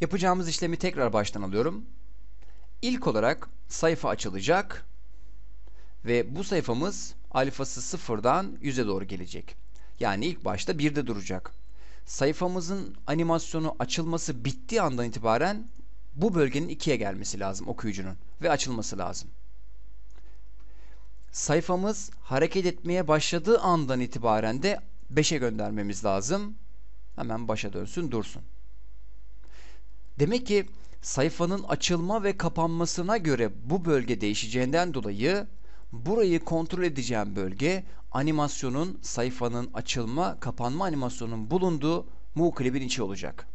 Yapacağımız işlemi tekrar baştan alıyorum. İlk olarak sayfa açılacak ve bu sayfamız alfası sıfırdan 100'e doğru gelecek. Yani ilk başta 1'de duracak. Sayfamızın animasyonu açılması bittiği andan itibaren bu bölgenin 2'ye gelmesi lazım okuyucunun ve açılması lazım. Sayfamız hareket etmeye başladığı andan itibaren de 5'e göndermemiz lazım. Hemen başa dönsün dursun. Demek ki sayfanın açılma ve kapanmasına göre bu bölge değişeceğinden dolayı burayı kontrol edeceğim bölge animasyonun sayfanın açılma kapanma animasyonunun bulunduğu mu klibin içi olacak.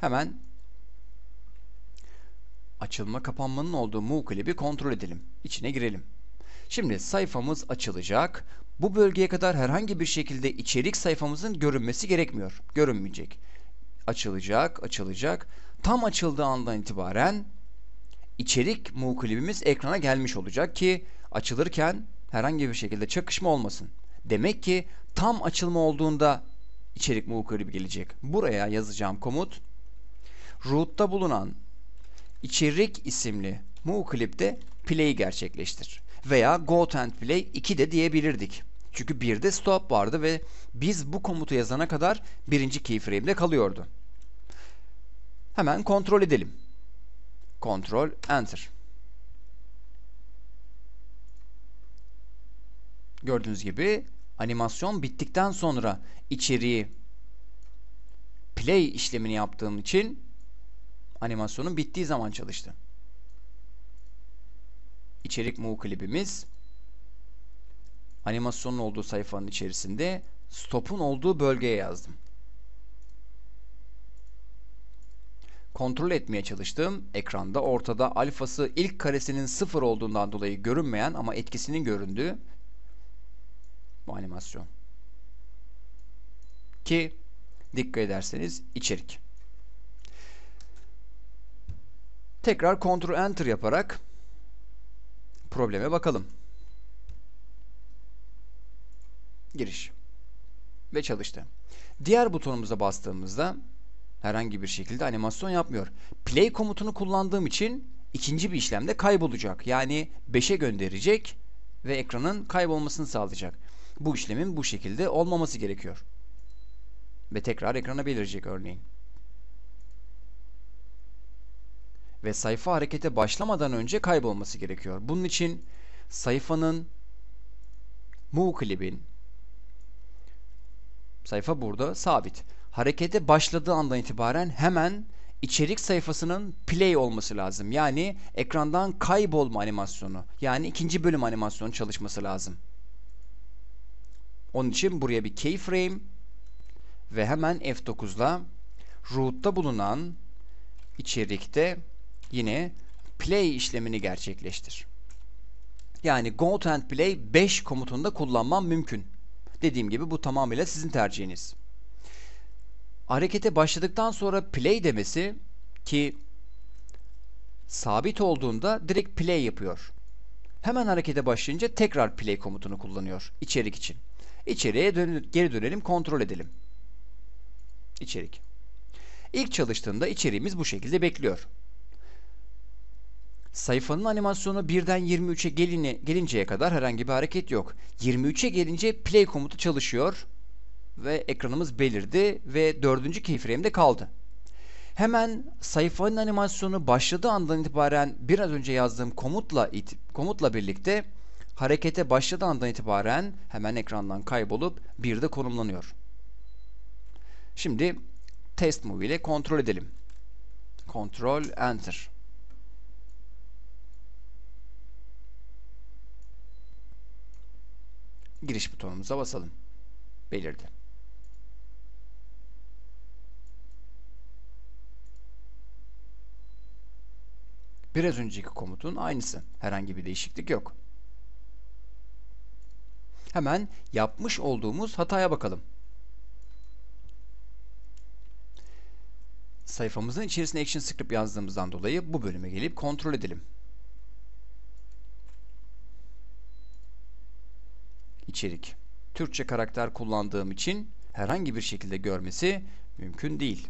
Hemen açılma kapanmanın olduğu mu klibi kontrol edelim. İçine girelim. Şimdi sayfamız açılacak. Bu bölgeye kadar herhangi bir şekilde içerik sayfamızın görünmesi gerekmiyor. Görünmeyecek. Açılacak, açılacak. Tam açıldığı andan itibaren içerik mu klibimiz ekrana gelmiş olacak ki açılırken herhangi bir şekilde çakışma olmasın. Demek ki tam açılma olduğunda içerik mu klibi gelecek. Buraya yazacağım komut root'ta bulunan içerik isimli mu klipte play gerçekleştir. Veya go and play 2 de diyebilirdik. Çünkü bir de stop vardı ve biz bu komutu yazana kadar birinci keyframe'de kalıyordu. Hemen kontrol edelim. Kontrol Enter. Gördüğünüz gibi animasyon bittikten sonra içeriği play işlemini yaptığım için animasyonun bittiği zaman çalıştı. İçerik mu klibimiz animasyonun olduğu sayfanın içerisinde stop'un olduğu bölgeye yazdım. Kontrol etmeye çalıştığım ekranda ortada alfası ilk karesinin sıfır olduğundan dolayı görünmeyen ama etkisinin göründüğü bu animasyon. Ki dikkat ederseniz içerik. Tekrar Ctrl Enter yaparak probleme bakalım. Giriş. Ve çalıştı. Diğer butonumuza bastığımızda herhangi bir şekilde animasyon yapmıyor. Play komutunu kullandığım için ikinci bir işlemde kaybolacak. Yani 5'e gönderecek ve ekranın kaybolmasını sağlayacak. Bu işlemin bu şekilde olmaması gerekiyor. Ve tekrar ekrana belirecek örneğin. Ve sayfa harekete başlamadan önce kaybolması gerekiyor. Bunun için sayfanın move klibin sayfa burada sabit. Harekete başladığı andan itibaren hemen içerik sayfasının play olması lazım. Yani ekrandan kaybolma animasyonu. Yani ikinci bölüm animasyonu çalışması lazım. Onun için buraya bir keyframe ve hemen F9'la root'ta bulunan içerikte yine play işlemini gerçekleştir. Yani go and play 5 komutunda kullanmam mümkün. Dediğim gibi bu tamamıyla sizin tercihiniz. Harekete başladıktan sonra play demesi ki sabit olduğunda direkt play yapıyor. Hemen harekete başlayınca tekrar play komutunu kullanıyor içerik için. İçeriye dön geri dönelim, kontrol edelim. İçerik. İlk çalıştığında içeriğimiz bu şekilde bekliyor. Sayfanın animasyonu birden 23'e geline, gelinceye kadar herhangi bir hareket yok. 23'e gelince play komutu çalışıyor ve ekranımız belirdi ve dördüncü keyframe'de kaldı. Hemen sayfanın animasyonu başladığı andan itibaren biraz önce yazdığım komutla komutla birlikte harekete başladığı andan itibaren hemen ekrandan kaybolup bir de konumlanıyor. Şimdi test move ile kontrol edelim. Kontrol enter. Giriş butonumuza basalım. Belirdi. Biraz önceki komutun aynısı. Herhangi bir değişiklik yok. Hemen yapmış olduğumuz hataya bakalım. Sayfamızın içerisine action script yazdığımızdan dolayı bu bölüme gelip kontrol edelim. İçerik. Türkçe karakter kullandığım için herhangi bir şekilde görmesi mümkün değil.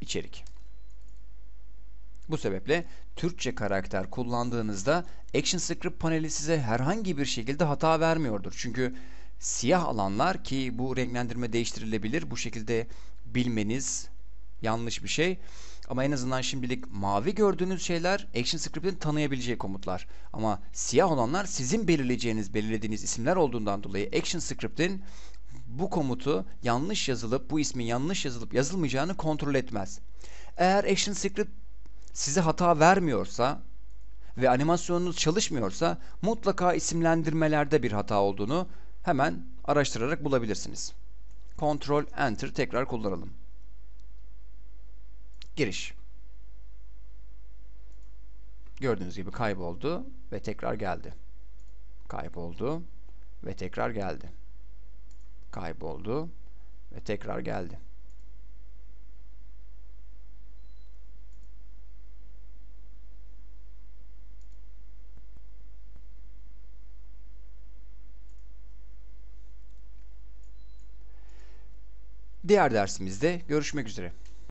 içerik. Bu sebeple Türkçe karakter kullandığınızda ActionScript paneli size herhangi bir şekilde hata vermiyordur. Çünkü siyah alanlar ki bu renklendirme değiştirilebilir. Bu şekilde bilmeniz yanlış bir şey. Ama en azından şimdilik mavi gördüğünüz şeyler ActionScript'in tanıyabileceği komutlar. Ama siyah olanlar sizin belirleyeceğiniz, belirlediğiniz isimler olduğundan dolayı ActionScript'in bu komutu yanlış yazılıp, bu ismin yanlış yazılıp yazılmayacağını kontrol etmez. Eğer ActionScript size hata vermiyorsa ve animasyonunuz çalışmıyorsa mutlaka isimlendirmelerde bir hata olduğunu hemen araştırarak bulabilirsiniz. Ctrl Enter tekrar kullanalım. Giriş. Gördüğünüz gibi kayboldu ve tekrar geldi. Kayboldu ve tekrar geldi. Kayboldu ve tekrar geldi. Diğer dersimizde görüşmek üzere.